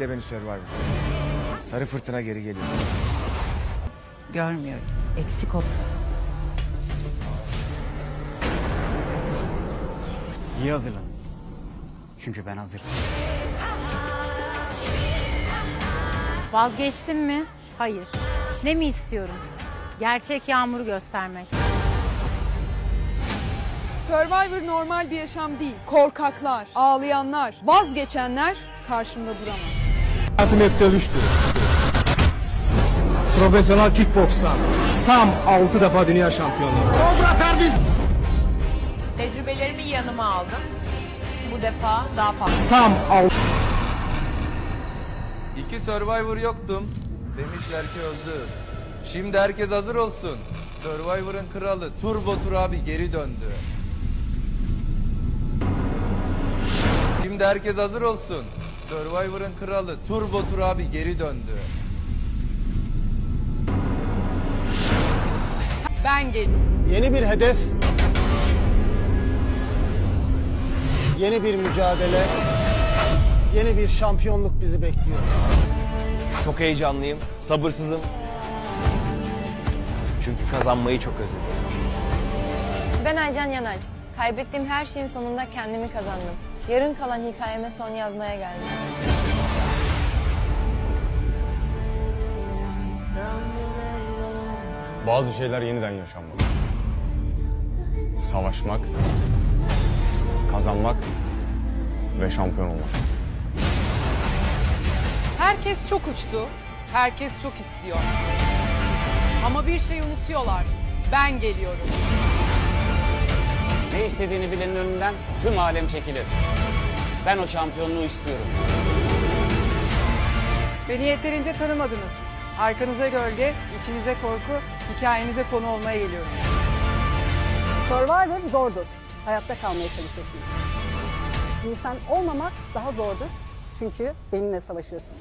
Bekle beni Survivor. Sarı fırtına geri geliyor. Görmüyorum. Eksik ol. İyi hazırlan. Çünkü ben hazırım. Vazgeçtim mi? Hayır. Ne mi istiyorum? Gerçek yağmuru göstermek. Survivor normal bir yaşam değil. Korkaklar, ağlayanlar, vazgeçenler karşımda duramaz. Hayatım hep dövüştü. Profesyonel kickbokstan tam 6 defa dünya şampiyonu. Kobra Perviz Tecrübelerimi yanıma aldım. Bu defa daha fazla. tam 6 İki Survivor yoktum. Demişler ki öldü. Şimdi herkes hazır olsun. Survivor'ın kralı Turbo Tur abi geri döndü. Şimdi herkes hazır olsun. Survivor'ın kralı Turbo Tur abi geri döndü. Ben geliyorum. Yeni bir hedef, yeni bir mücadele, yeni bir şampiyonluk bizi bekliyor. Çok heyecanlıyım, sabırsızım. Çünkü kazanmayı çok özledim. Ben Aycan Yanaç. Kaybettiğim her şeyin sonunda kendimi kazandım. Yarın kalan hikayeme son yazmaya geldim. Bazı şeyler yeniden yaşanmalı. Savaşmak, kazanmak ve şampiyon olmak. Herkes çok uçtu. Herkes çok istiyor. Ama bir şey unutuyorlar. Ben geliyorum. İstediğini bilenin önünden tüm alem çekilir. Ben o şampiyonluğu istiyorum. Beni yeterince tanımadınız. Arkanıza gölge, içinize korku, hikayenize konu olmaya geliyorum. Survivor zordur. Hayatta kalmaya çalışırsın. İnsan olmamak daha zordur. Çünkü benimle savaşırsın.